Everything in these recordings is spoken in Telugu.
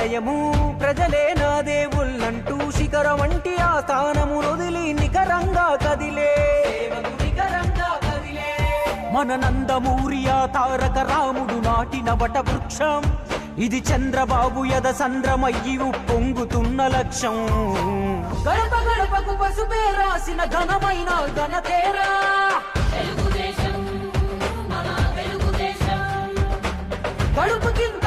దేవాలయము ప్రజలే నా దేవుళ్ళంటూ శిఖరం వంటి ఆ స్థానము వదిలి నికరంగా కదిలే. మన నందమూరి ఆ తారక రాముడు నాటిన వట వృక్షం ఇది చంద్రబాబు యద సంద్రమయ్యి పొంగుతున్న లక్ష్యం. గడప గడపకు పసుపే రాసిన ఘనమైన ఘనతేరా. కడుపు కింద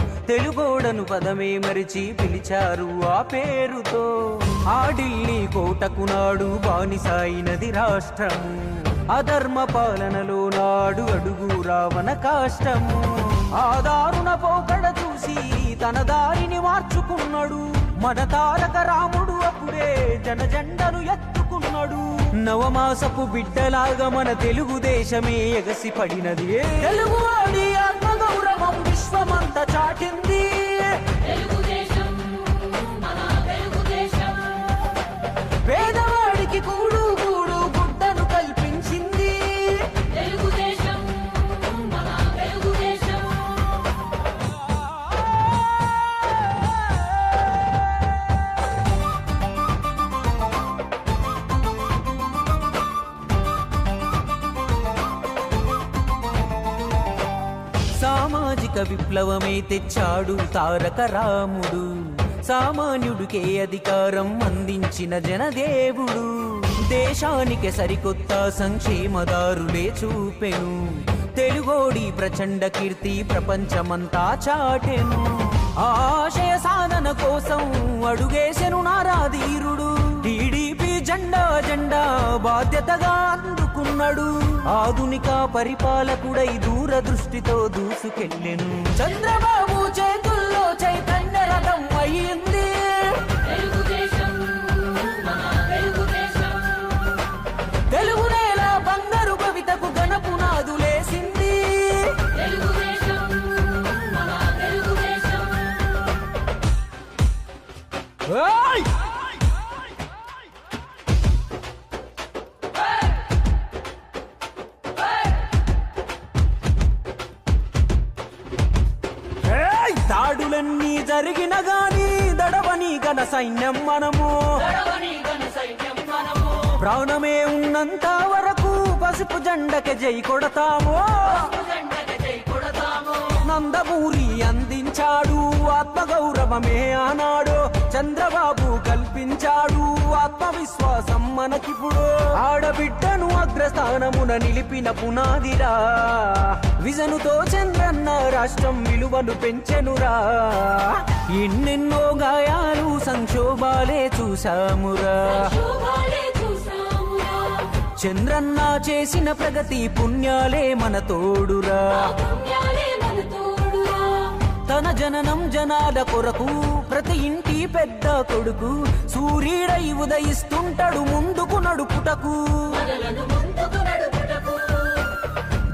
తెలుగోడను పదమే మరిచి పిలిచారు ఆ పేరుతో. ఆ ఢిల్లీ కోటకు నాడు బానిసాయినది రాష్ట్రము. అధర్మ పాలనలో నాడు అడుగు రావణ కాష్టము. ఆ దారుణ పోకడ చూసి తన దారిని మార్చుకున్నాడు. మన తారక రాముడు అప్పుడే జనజెండను ఎత్తుకున్నాడు. నవమాసపు బిడ్డలాగా మన తెలుగుదేశమే ఎగసి పడినది తెలుగువాడి ఆత్మగౌరవం విశ్వ సామాజిక విప్లవమే తెచ్చాడు తారక రాముడు. సామాన్యుడికే అధికారం అందించిన జనదేవుడు. దేశానికి సరికొత్త సంక్షేమదారులే చూపెను. తెలుగోడి ప్రచండ కీర్తి ప్రపంచమంతా చాటెను. ఆశయ సాధన కోసం అడుగేసెను నారాధీరుడు. టీడీపీ జెండా జెండా బాధ్యతగా అందుకున్నాడు ఆధునిక పరిపాలకుడై దూరదృష్టితో దూసుకెళ్ళెను. చంద్రబాబు చేతుల్లో చైతన్య రథం అయ్యింది. ఏది జరిగిన గాని దడవని గన సైన్యం మనము. గణ సైన్యం మనము ప్రాణమే ఉన్నంత వరకు పసుపు జెండకి జై కొడతాము జెండకి జై కొడతాము. నందమూరి అందించాడు ఆత్మగౌరవమే ఆనాడు. చంద్రబాబు కల్పించాడు ఆత్మవిశ్వాసం మనకిప్పుడు. ఆడబిడ్డను అగ్రస్థానమున నిలిపిన పునాదిరా. విజనుతో చంద్రన్న రాష్ట్రం విలువను పెంచెనురా. ఎన్నెన్నో గాయాలు సంక్షోభాలే చూసామురా చూసామురా చంద్రన్న చేసిన ప్రగతి పుణ్యాలే మన తోడురా. తన జననం జనాల కొరకు ప్రతి ఇంటి పెద్ద కొడుకు సూర్యుడై ఉదయిస్తుంటాడు ముందుకు నడుపుటకు.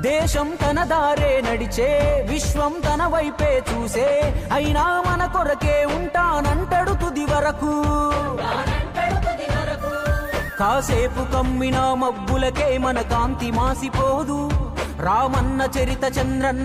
దేశం తన దారే నడిచే విశ్వం తన వైపే చూసే అయినా మన కొరకే ఉంటానంటడు తుది వరకు. తుది వరకు కాసేపు కమ్మిన మబ్బులకే మన కాంతి మాసిపోదు రామన్న చరిత చంద్రన్న